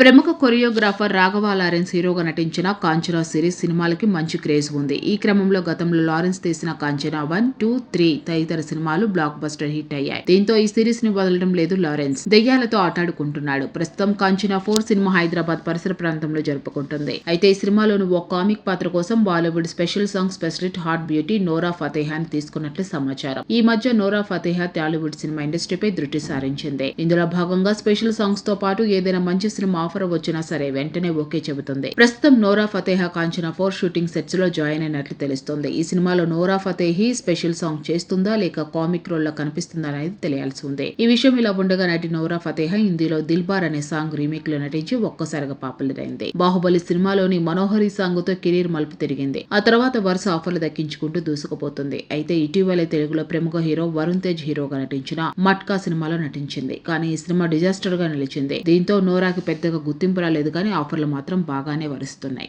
ప్రముఖ choreographer Raghava Lawrence హీరోగా నటించిన కాంచనా సిరీస్ సినిమాలకి మంచి క్రేజ్ ఉంది. ఈ క్రమంలో గతంలో లారెన్స్ తీసిన కాంచనా వన్ టూ త్రీ తదితర సినిమాలు బ్లాక్ బస్టర్ హిట్ అయ్యాయి. దీంతో ఈ సిరీస్ని వదలడం లేదు లారెన్స్. దెయ్యాలతో ఆటాడుకుంటున్నాడు. ప్రస్తుతం కాంచనా ఫోర్ సినిమా హైదరాబాద్ పరిసర ప్రాంతంలో జరుపుకుంటుంది. అయితే ఈ సినిమాలోని ఓ కామిక్ పాత్ర కోసం Bollywood special song specialist hot beauty Nora ఫతేహాని తీసుకున్నట్లు సమాచారం. ఈ మధ్య నోరా ఫతేహా టాలీవుడ్ సినిమా ఇండస్ట్రీపై దృష్టి సారించింది. ఇందులో భాగంగా స్పెషల్ సాంగ్స్తో పాటు ఏదైనా మంచి సినిమా ఆఫర్ వచ్చినా సరే వెంటనే ఓకే చెబుతుంది. ప్రస్తుతం Nora Fatehi Kanchana four shooting సెట్స్లో join అయినట్లు తెలుస్తోంది. ఈ సినిమాలో నోరా ఫతేహి స్పెషల్ సాంగ్ చేస్తుందా లేక కామిక్ రోల్లో కనిపిస్తుందా అనేది తెలియాల్సి ఉంది. ఈ విషయం ఇలా ఉండగా నటి నోరా ఫతేహా హిందీలో దిల్బార్ అనే సాంగ్ రీమేక్లో నటించి ఒక్కసారిగా పాపులర్ అయింది బాహుబలి సినిమాలోని మనోహరి సాంగ్తో కెరీర్ మలుపు తిరిగింది. ఆ తర్వాత వరుస ఆఫర్లు దక్కించుకుంటూ దూసుకుపోతుంది. అయితే ఇటీవలే తెలుగులో ప్రముఖ హీరో వరుణ్ తేజ్ హీరోగా నటించిన మట్కా సినిమాలో నటించింది. కానీ ఈ సినిమా డిజాస్టర్గా నిలిచింది. దీంతో నోరాకి పెద్దగా గుర్తింపు రాలేదు కానీ ఆఫర్లు మాత్రం బాగానే వరుస్తున్నాయి.